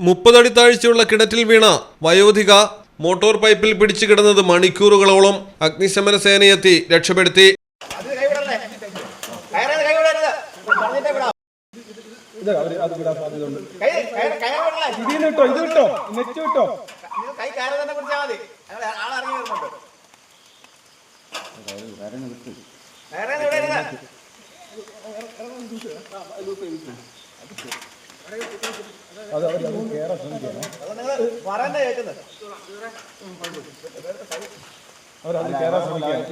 മുപ്പതടി താഴ്ചയുള്ള കിണറ്റിൽ വീണ വയോധിക മോട്ടോർ പൈപ്പിൽ പിടിച്ചു കിടന്നത് മണിക്കൂറുകളോളം അഗ്നിശമന സേനയെത്തി രക്ഷപ്പെടുത്തി അത് അത് അവർ കയറാൻ ശ്രമിക്കണം അവരത് കയറാൻ ശ്രമിക്കുകയാണ്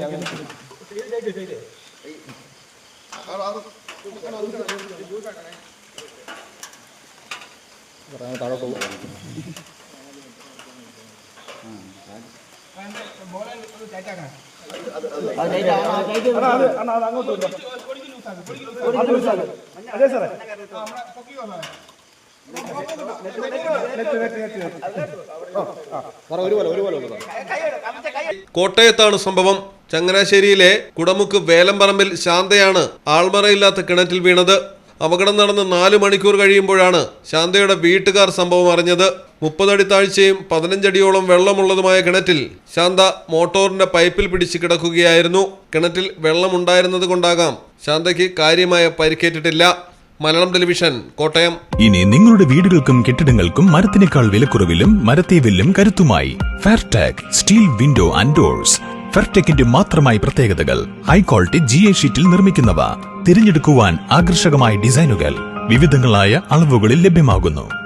അണ്ണാ അത് അങ്ങോട്ട്. കോട്ടയത്താണ് സംഭവം. ചങ്ങനാശ്ശേരിയിലെ കുടമുക്ക് വേലമ്പറമ്പിൽ ശാന്തയാണ് ആൾമറയില്ലാത്ത കിണറ്റിൽ വീണത്. അപകടം നടന്ന് നാല് മണിക്കൂർ കഴിയുമ്പോഴാണ് ശാന്തയുടെ വീട്ടുകാർ സംഭവം അറിഞ്ഞത്. മുപ്പതടി താഴ്ചയും പതിനഞ്ചടിയോളം വെള്ളമുള്ളതുമായ കിണറ്റിൽ ശാന്ത മോട്ടോറിന്റെ പൈപ്പിൽ പിടിച്ച് കിടക്കുകയായിരുന്നു. കിണറ്റിൽ വെള്ളമുണ്ടായിരുന്നത് കൊണ്ടാകാം ശാന്തയ്ക്ക് കാര്യമായ പരിക്കേറ്റിട്ടില്ല. മലയാളം ടെലിവിഷൻ കോട്ടയം. ഇനി നിങ്ങളുടെ വീടുകൾക്കും കെട്ടിടങ്ങൾക്കും മരത്തിനേക്കാൾ വിലക്കുറവിലും മരത്തെ വില്ലും കരുത്തുമായി Fairtag steel window and doors ഫെയർടെക്കിന്റെ മാത്രമായി പ്രത്യേകതകൾ ഹൈ ക്വാളിറ്റി ജി എ ഷീറ്റിൽ നിർമ്മിക്കുന്നവ. തിരഞ്ഞെടുക്കുവാൻ ആകർഷകമായ ഡിസൈനുകൾ വിവിധങ്ങളായ അളവുകളിൽ ലഭ്യമാകുന്നു.